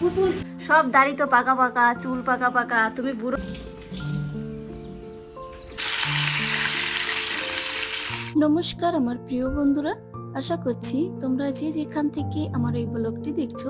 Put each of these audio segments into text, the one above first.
পুতুল। সব দাড়ি তো পাকা পাকা, চুল পাকা পাকা, তুমি বুড়ো। নমস্কার, আমার প্রিয় বন্ধুরা। আশা করছি তোমরা যে যেখান থেকে আমার এই ব্লগটি দেখছ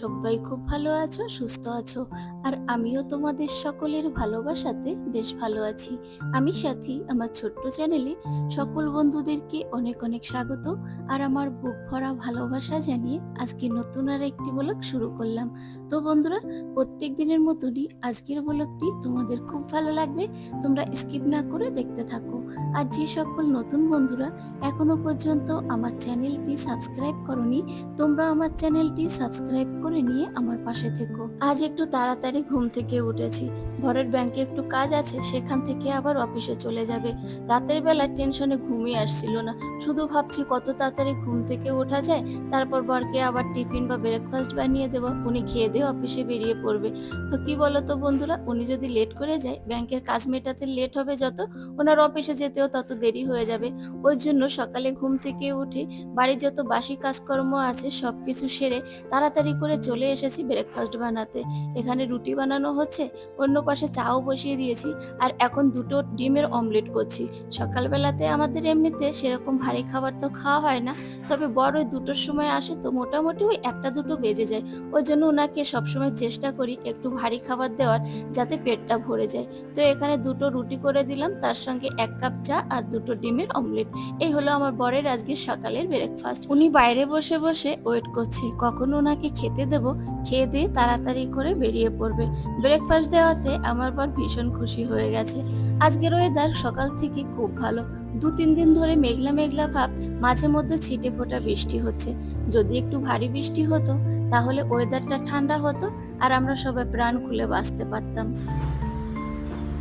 সবাই খুব ভালো আছো, সুস্থ আছো, আর আমিও তোমাদের সকলের ভালোবাসাতে বেশ ভালো আছি। আমি সাথী, আমার ছোট্ট চ্যানেলে সকল বন্ধুদেরকে অনেক অনেক স্বাগত, আর আমার বুক ভরা ভালোবাসা জানিয়ে আজকে নতুন আর একটি ব্লগ শুরু করলাম। তো বন্ধুরা, প্রত্যেক দিনের মতনই আজকের ব্লগটি তোমাদের খুব ভালো লাগবে, তোমরা স্কিপ না করে দেখতে থাকো। আর যে সকল নতুন বন্ধুরা এখনও পর্যন্ত আমার চ্যানেলটি সাবস্ক্রাইব করনি, তোমরা আমার চ্যানেলটি সাবস্ক্রাইব করে নিয়ে আমার পাশে থেকো। আজ একটু তাড়াতাড়ি ঘুম থেকে উঠেছি। ঘরের ব্যাংকে একটু কাজ আছে, সেখান থেকে আবার অফিসে চলে যাবে। রাতের বেলা টেনশনে ঘুমিয়ে আসছিল না। শুধু ভাবছি কত তাড়াতাড়ি ঘুম থেকে ওঠা যায়, তারপর বরকে আবার টিফিন বা ব্রেকফাস্ট বানিয়ে দেবো। উনি খেয়ে দিয়ে অফিসে বেরিয়ে পড়বে। তো কি বলতো বন্ধুরা, উনি যদি লেট করে যায়, ব্যাংকের কাজ মেটাতে লেট হবে যত, ওনার অফিসে যেতেও তত দেরি হয়ে যাবে। ওই জন্য সকালে ঘুম থেকে উঠে বাড়ির যত বাসি কাজকর্ম আছে, সবকিছু সেরে তাড়াতাড়ি করে চলে এসেছি ব্রেকফাস্ট বানাতে। এখানে রুটি বানানো হচ্ছে, অন্য পাশে চাও বসিয়ে দিয়েছি, আর এখন দুটো ডিমের অমলেট করছি। সকালবেলাতে আমাদের এমনিতে সেরকম ভারী খাবার তো খাওয়া হয় না, তবে বড় দুটোর সময় আসে তো মোটামুটি ওই একটা দুটো বেজে যায়। ওই জন্য ওনাকে সবসময় চেষ্টা করি একটু ভারী খাবার দেওয়ার যাতে পেটটা ভরে যায়। তো এখানে দুটো রুটি করে দিলাম, তার সঙ্গে এক কাপ চা আর দুটো ডিমের অমলেট। এই হলো আমার বরের আজকে সকালের ব্রেকফাস্ট উনি বাইরে বসে বসে ওয়েট করছে, কখন ওনাকে খেতে দেব? খেয়ে দিয়ে তাড়াতাড়ি করে বেরিয়ে পড়বে। ব্রেকফাস্ট দেওয়াতে আমার বর ভীষণ খুশি হয়ে গেছে। আজকের ওয়েদার সকাল থেকে খুব ভালো। দু তিন দিন ধরে মেঘলা মেঘলা ভাব মাঝে মধ্যে ছিটে ফোটা বৃষ্টি হচ্ছে। যদি একটু ভারী বৃষ্টি হতো তাহলে ওয়েদারটা ঠান্ডা হতো আর আমরা সবাই প্রাণ খুলে বাঁচতে পারতাম।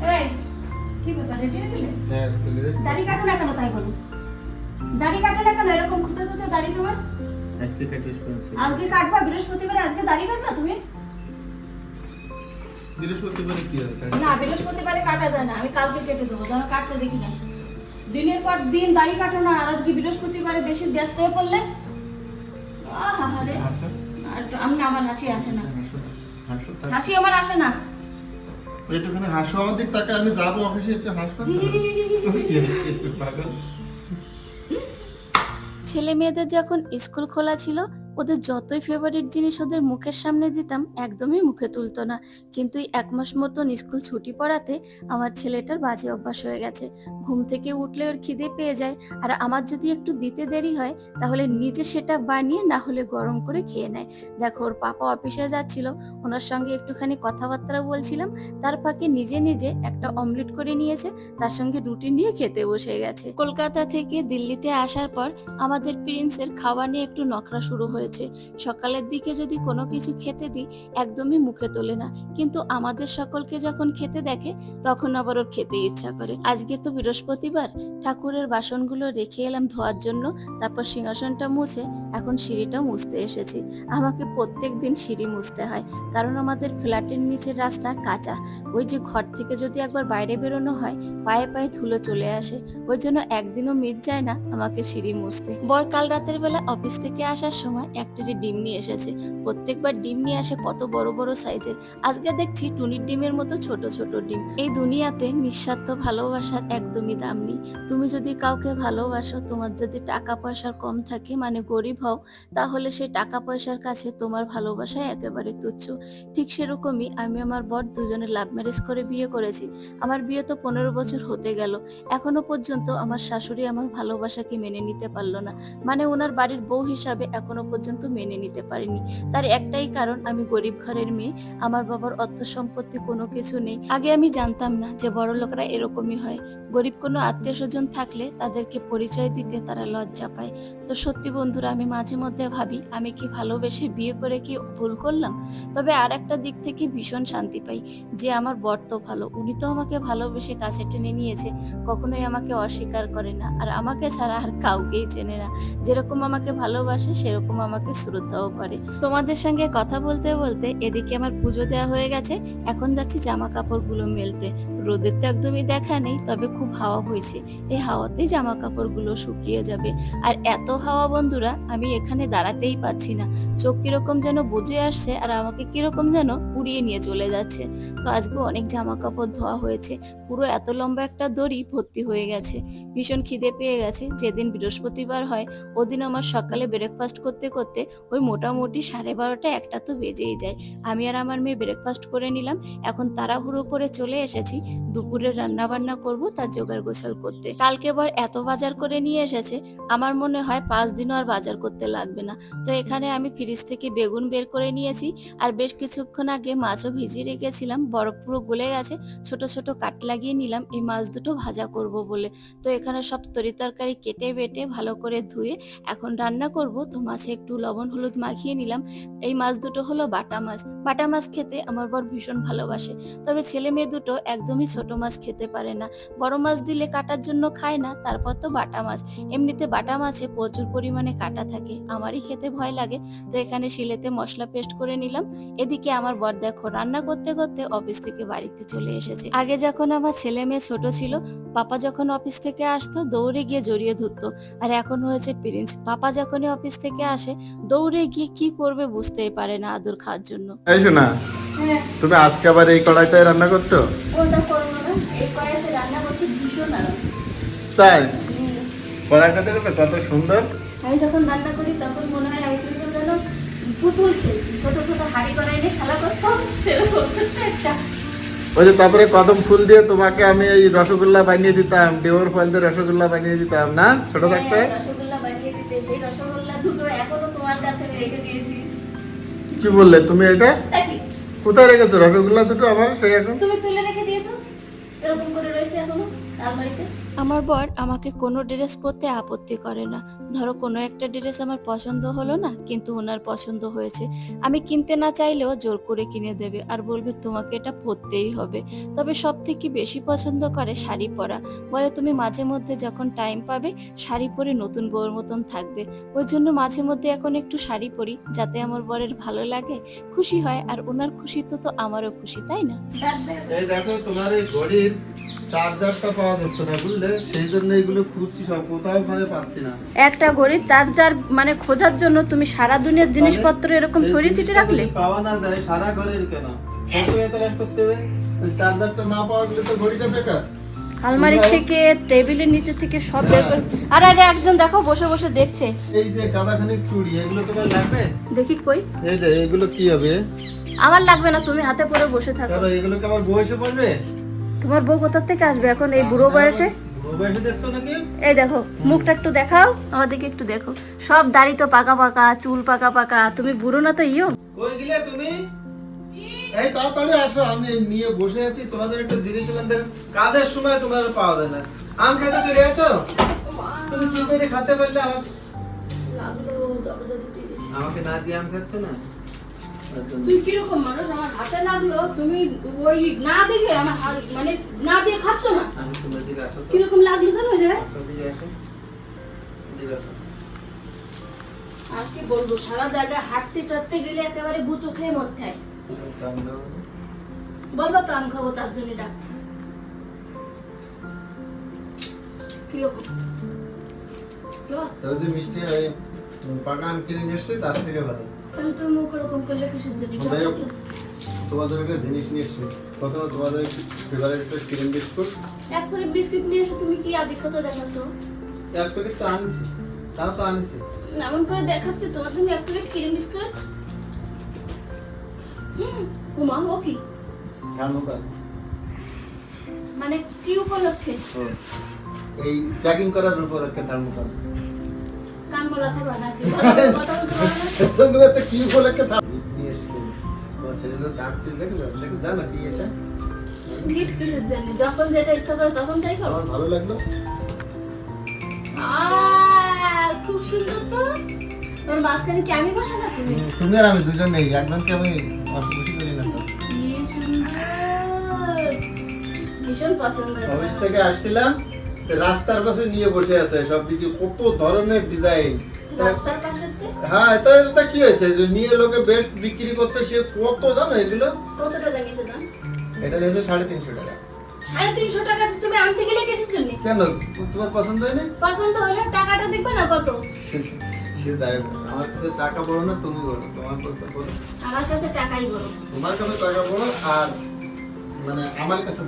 হয়ে গেলে? হ্যাঁ চলে যাচ্ছে। দাড়ি কাটো না কেন তাই বলো? দাড়ি কাটো না কেন? এরকম খুঁজে খুঁজে দাড়ি তোমার? আজকে কাটিস আজকে কাটবা বৃহস্পতিবারে আজকে দাড়ি কাটবা তুমি? বৃহস্পতিবারে কি আছে না বৃহস্পতিবারে কাটা যায় না। আমি কালকে কেটে দেবো যেন কাটতে দেখি না। দিনের পর দিন দাড়ি কাটো না আর আজকে বৃহস্পতিবারে বেশি ব্যস্ত হয়ে পড়লে? আহা রে। আর আমি আমার হাসি আসে না। হাসো আমার আসে না। একটুখানি হাসো আমার দিক তাকে আমি যাব অফিসে একটু হাসবো তো। কি হয়েছে? পাগল। ছেলে মেয়েদের যখন স্কুল খোলা ছিল ওদের যতই ফেভারিট জিনিস ওদের মুখের সামনে দিতাম, একদমই মুখে তুলতো না। কিন্তু এক মাস মতন স্কুল ছুটি পড়াতে আমার ছেলেটার বাজে অভ্যাস হয়ে গেছে। ঘুম থেকে উঠলে ওর খিদে পেয়ে যায়। আর আমার যদি একটু দিতে দেরি হয়, তাহলে নিজে সেটা বানিয়ে না হলে গরম করে খেয়ে নেয়। দেখো, ওর পাপা অফিসে যাচ্ছিল, ওনার সঙ্গে একটুখানি কথাবার্তা বলছিলাম। তার ফাঁকে নিজে নিজে একটা অমলেট করে নিয়েছে, তার সঙ্গে রুটি নিয়ে খেতে বসে গেছে। কলকাতা থেকে দিল্লিতে আসার পর আমাদের প্রিন্সের খাওয়া নিয়ে একটু নখরা শুরু হয়েছে। সকালের দিকে যদি কোনো কিছু খেতে দিই, একদমই মুখে তোলে না। কিন্তু আমাদের সকলকে যখন খেতে দেখে, তখন আবার ওর খেতে ইচ্ছা করে। আজকে তো বৃহস্পতিবার, ঠাকুরের বাসনগুলো রেখে এলাম ধোয়ার জন্য। তারপর সিংহাসনটা মুছে, এখন সিঁড়িটা মুছতে এসেছি। আমাকে প্রত্যেক দিন সিঁড়ি মুছতে হয়। কারণ আমাদের ফ্ল্যাটের নিচের রাস্তা কাঁচা। ওই যে ঘর থেকে যদি একবার বাইরে বেরোনো হয়, পায়ে পায়ে ধুলো চলে আসে। ওই জন্য একদিনও মিট যায় না আমাকে সিঁড়ি মুছতে। বর কাল রাতের বেলা অফিস থেকে আসার সময় একটারি ডিম নিয়ে এসেছে। প্রত্যেকবার ডিম নিয়ে আসে কত বড় বড় সাইজের আজকে দেখছি টুনির ডিমের মতো ছোট ছোট ডিম। এই দুনিয়াতে নিঃস্বার্থ ভালোবাসার একদমই দাম নেই। তুমি যদি কাউকে ভালোবাসো, তোমার যদি টাকা পয়সার কম থাকে মানে গরিব হও, তাহলে সে টাকা পয়সার কাছে তোমার ভালোবাসা একেবারে তুচ্ছ। ঠিক সেরকমই আমি আমার বর দুজনে লাভ ম্যারেজ করে বিয়ে করেছি। আমার বিয়ে তো পনেরো বছর হতে গেল। এখনও পর্যন্ত আমার শাশুড়ি আমার ভালোবাসাকে মেনে নিতে পারল না। মানে ওনার বাড়ির বউ হিসাবে এখনও পর্যন্ত মেনে নিতে পারিনি। তার একটাই কারণ, আমি গরিব ঘরের মেয়ে, আমার বাবার অর্থ সম্পত্তি কোনো কিছু নেই। আগে আমি জানতাম না যে বড় লোকরা এরকমই হয়। গরিব কোনো আত্মীয় স্বজন থাকলে তাদেরকে পরিচয় দিতে তারা লজ্জা পায়। তো সত্যি বন্ধুরা, আমি মাঝে মধ্যে ভাবি, আমি কি ভালোবেসে বিয়ে করে কি ভুল করলাম? তবে আর একটা দিক থেকে ভীষণ শান্তি পাই যে আমার বর তো ভালো, উনি তো আমাকে ভালোবেসে কাছে টেনে নিয়েছে, কখনোই আমাকে অস্বীকার করে না। আর আমাকে ছাড়া আর কাউকেই চেনে না। যেরকম আমাকে ভালোবাসে, সেরকম আমাকে শ্রদ্ধাও করে। তোমাদের সঙ্গে কথা বলতে বলতে এদিকে আমার পুজো দেওয়া হয়ে গেছে, এখন যাচ্ছি জামা কাপড়গুলো মেলতে। রোদের তো একদমই দেখা নেই, তবে খুব হাওয়া হয়েছে। এই হাওয়াতেই জামা কাপড়গুলো শুকিয়ে যাবে। আর এত হাওয়া বন্ধুরা, আমি এখানে দাঁড়াতেই পাচ্ছি না। চোখ কীরকম যেন বুঝে আসছে, আর আমাকে কীরকম যেন উড়িয়ে নিয়ে চলে যাচ্ছে। তো আজকে অনেক জামা কাপড় ধোয়া হয়েছে। পুরো এত লম্বা একটা দড়ি ভর্তি হয়ে গেছে। ভীষণ খিদে পেয়ে গেছে। যেদিন বৃহস্পতিবার হয়, ওদিন আমার সকালে ব্রেকফাস্ট করতে করতে ওই মোটামুটি সাড়ে বারোটা একটা তো বেজেই যায়। আমি আর আমার মেয়ে ব্রেকফাস্ট করে নিলাম। এখন তাড়াহুড়ো করে চলে এসেছি। দুপুরে রান্না বান্না করব, তার জোগাড় গোছাল করতে। কালকে বার এত বাজার করে নিয়ে এসেছে, আমার মনে হয় পাঁচ দিনও আর বাজার করতে লাগবে না। তো এখানে আমি ফ্রিজ থেকে বেগুন বের করে নিয়েছি। আর বেশ কিছুক্ষণ আগে মাছও ভিজিয়ে রেখেছিলাম, বরফ পুরো গলে গেছে, ছোট ছোট কাট লাগিয়ে নিলাম, এই মাছ দুটো ভাজা করব বলে। তো এখানে সব তরি তরকারি কেটে বেটে ভালো করে ধুয়ে এখন রান্না করব। তো মাছে একটু লবণ হলুদ মাখিয়ে নিলাম। এই মাছ দুটো হলো বাটা মাছ। বাটা মাছ খেতে আমার বর ভীষণ ভালোবাসে। তবে ছেলে মেয়ে দুটো একদমই ছোট মাছ খেতে পারে না। বড় মাছ দিলে কাটার জন্য খায় না, তারপর তো বাটা মাছ। এমনিতে বাটা মাছে প্রচুর পরিমাণে কাটা থাকে, আমারই খেতে ভয় লাগে। তো এখানে শিলেতে মশলা পেস্ট করে নিলাম। এদিকে আমার বর দেখো রান্না করতে করতে অফিস থেকে বাড়িতে চলে এসেছে। আগে যখন আমার ছেলে মেয়ে ছোট ছিল পাপা যখন অফিস থেকে আসতো দৌড়ে গিয়ে জড়িয়ে ধরতো। আর এখন হয়েছে প্রিন্স। পাপা যখনই অফিস থেকে আসে দৌড়ে গিয়ে কি করবে বুঝতেই পারে না আদর খাওয়ার জন্য। এই শোনা হ্যাঁ। তুমি আজকে আবার এই কড়াইটায় রান্না করছ? ওটা করব না। এই কড়াইতে রান্না করতে ভীষণ আরাম। তাই? কড়াইটা দেখেছ কত সুন্দর? আমি যখন রান্না করি তখন মনে হয় আমি পুতুল খেলছি। ছোট ছোট হাড়ি কড়াই নিয়ে খেলা করতাম সেরকম ছোট্ট একটা। ওই যে তারপরে কদম ফুল দিয়ে তোমাকে আমি এই রসগোল্লা বানিয়ে দিতাম দেওর ফল দিয়ে রসগোল্লা বানিয়ে দিতাম না? ছোট থাকতে? হ্যাঁ, রসগোল্লা বানিয়ে দিতে। সেই রসগোল্লা দুটো এখনও তোমার কাছে আমি রেখে দিয়েছি। কি বললে তুমি এটা? কোথায় রেখেছো? রসগোল্লা দুটো আমার সেই এখন? তুমি তুলে রেখে দিয়েছ? এরকম করে রয়েছে এখনও আলমারিতে? আমার বর আমাকে কোনো ড্রেস পরতে আপত্তি করে না। ধরো কোনো একটা ড্রেস আমার পছন্দ হলো না, কিন্তু ওনার পছন্দ হয়েছে। আমি কিনতে না চাইলেও জোর করে কিনে দেবে আর বলবে তোমাকে এটা পরতেই হবে। তবে সব থেকে বেশি পছন্দ করে শাড়ি পরা। বলে তুমি মাঝে মধ্যে যখন টাইম পাবে, শাড়ি পরে নতুন বউর মতন থাকবে। ওই জন্য মাঝে মধ্যে এখন একটু শাড়ি পরি, যাতে আমার বরের ভালো লাগে, খুশি হয় আর ওনার খুশি তো তো আমারও খুশি, তাই না। এই দেখো তোমার এই ঘড়ির চার্জারটা পাওয়া যাচ্ছে না, বুঝলে? সেই জন্য এগুলো খুঁজছি সব কোথাও মানে পাচ্ছি না। একটা ঘড়ির চার্জার মানে খোঁজার জন্য তুমি সারা দুনিয়ার জিনিসপত্র এরকম ছড়িয়ে ছিটিয়ে রাখলে? পাওয়া না যায় সারা ঘরের কেন? সবসময় তালাশ করতে হবে। চার্জারটা না পাওয়া গেলে তো ঘড়িটা বেকার। আলমারি থেকে টেবিলের নিচে থেকে সব বের করে আর আরে একজন দেখো বসে বসে দেখছে। এই যে চুড়ি এগুলো তোমার লাগবে? দেখি কই। এই যে এগুলো কি হবে? আমার লাগবে না তুমি হাতে পরে বসে থাকো। এগুলো কি আমার বয়সে পড়বে তোমার বউ কোথা থেকে আসবে এখন এই বুড়ো বয়সে? এই দেখো মুখটা একটু দেখাও আমাদেরকে একটু দেখো। সব দাড়ি তো পাকা পাকা চুল পাকা পাকা তুমি বুড়ো না তো ইয়ো? কই গেলে তুমি? এই তাড়াতাড়ি আসো আমি নিয়ে বসে আছি তোমাদের একটা জিনিস এলাম দেখো কাজের সময় তোমার পাওয়া যায় না। আম খেতে চলে আছো তুমি করে খেতে পারলে আমাকে না দিয়ে আম খাচ্ছ না। তুই কীরকম মানুষ? আমার হাতে লাগল তুমি ওই না দেখে আমার মানে না দিয়ে খাচ্ছ না? কীরকম লাগল জানো যে আর কি বলব সারা জায়গায় হাঁটতে টাটতে গেলে একেবারে গুতো খেয়ে মধ্যে। বলব তো আম খাব তার জন্য ডাকছি। কীরকম? মিষ্টি পাকা আম কিনে নিয়ে এসছি তার থেকে ভালো। তাহলে তুমি মুখ ওরকম করলে কিসের জন্য? তোমাদের একটা জিনিস নিয়ে এসছি। প্রথমে তোমাদের ফেভারিট একটা ক্রিম বিস্কুট এক প্যাকেট বিস্কিট নিয়ে এসে তুমি কি আধিক্যতা দেখাচ্ছ? এক প্যাকেট তো আনছি। তাও তো আনছি। এমন করে দেখাচ্ছে তোমার তুমি এক প্যাকেট ক্রিম বিস্কুট হুম, উমা ও কি? থার্মোকাল মানে কি উপলক্ষে? এই প্যাকিং করার উপলক্ষে থার্মোকাল কান মোলা খাবা নাকি কথা বলতে পারো না তুমি হচ্ছে কি উপলক্ষে থার্মো নিয়ে এসছি। তোমার ছেলে তো ডাকছিল দেখে যাও দেখে জানো কি এটা? গিফট কিসের জন্য? যখন যেটা ইচ্ছা করে তখন তাই করো। আমার ভালো লাগল। খুব সুন্দর তো। তোর মাঝখানে কি আমি বসে না তুমি? তুমি আর আমি দুজন নেই একজনকে আমি অসুখী করি না তো। ভীষণ পছন্দ অফিস থেকে আসছিলাম রাস্তার পাশে নিয়ে বসে আছে সব দিকে কত ধরনের ডিজাইন রাস্তার হ্যাঁ এটা এটা কি হয়েছে যে নিয়ে লোকে বেস্ট বিক্রি করছে সে কত জানো এগুলো? কত টাকা নিয়েছে দাম? এটা নিয়েছে সাড়ে তিনশো টাকা। সাড়ে তিনশো টাকা তুমি আনতে গেলে কিসের জন্য? কেন? তোমার পছন্দ হয়নি? পছন্দ হলে টাকাটা দেখবে না কত? সে যাই আমার কাছে টাকা বড় না তুমি তোমার কথা বলো। আমার কাছে টাকাই বড় তোমার কাছে টাকা বড় আর মানে আমার কাছে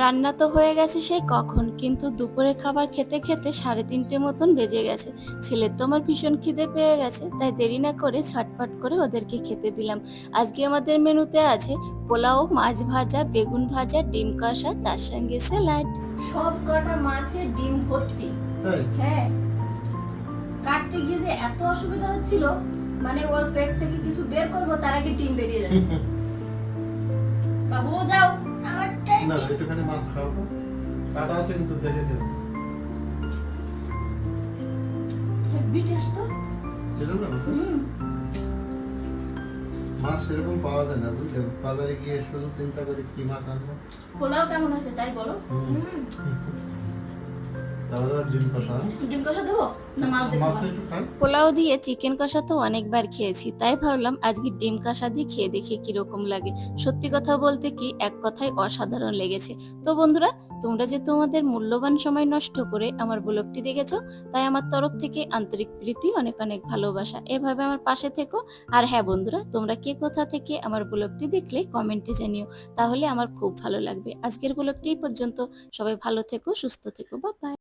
রান্না তো হয়ে গেছে সেই কখন কিন্তু দুপুরে খাবার খেতে খেতে সাড়ে তিনটে মতন বেজে গেছে। ছেলের তো আমার ভীষণ খিদে পেয়ে গেছে তাই দেরি না করে ছটপট করে ওদেরকে খেতে দিলাম। আজকে আমাদের মেনুতে আছে পোলাও মাছ ভাজা বেগুন ভাজা ডিম কষা তার সঙ্গে স্যালাড। সব কটা মাছের ডিম ভর্তি। হ্যাঁ। কাটতে গিয়ে যে এত অসুবিধা হচ্ছিল মানে ওর পেট থেকে কিছু বের করব তার আগে ডিম বেরিয়ে যাচ্ছে। বাবু যাও। আমারটাই না একটুখানি মাছ খাও তো। কাটা আছে কিন্তু দেখে খেও হেভি টেস্ট তো। সেটা না হুম। মাছ সেরকম পাওয়া যায় না বুঝলে? বাজারে গিয়ে শুধু চিন্তা করি কি মাছ আনব। পোলাও কেমন হয়েছে তাই বলো। হুম। পোলাও দিয়ে চিকেন কষা তো অনেকবার খেয়েছি তাই ভাবলাম আজকে ডিম কষা দিয়ে খেয়ে দেখি কীরকম লাগে। সত্যি কথা বলতে কি এক কথায় অসাধারণ লেগেছে। তো বন্ধুরা তোমরা যে তোমাদের মূল্যবান সময় নষ্ট করে আমার ব্লগটি দেখেছ তাই আমার তরফ থেকে আন্তরিক প্রীতি অনেক অনেক ভালোবাসা। এভাবে আমার পাশে থেকো। আর হ্যাঁ বন্ধুরা তোমরা কে কোথা থেকে আমার ব্লগটি দেখলে কমেন্টে জানিও। তাহলে আমার খুব ভালো লাগবে। আজকের ব্লগটি পর্যন্ত। সবাই ভালো থেকো সুস্থ থেকো। বা বাই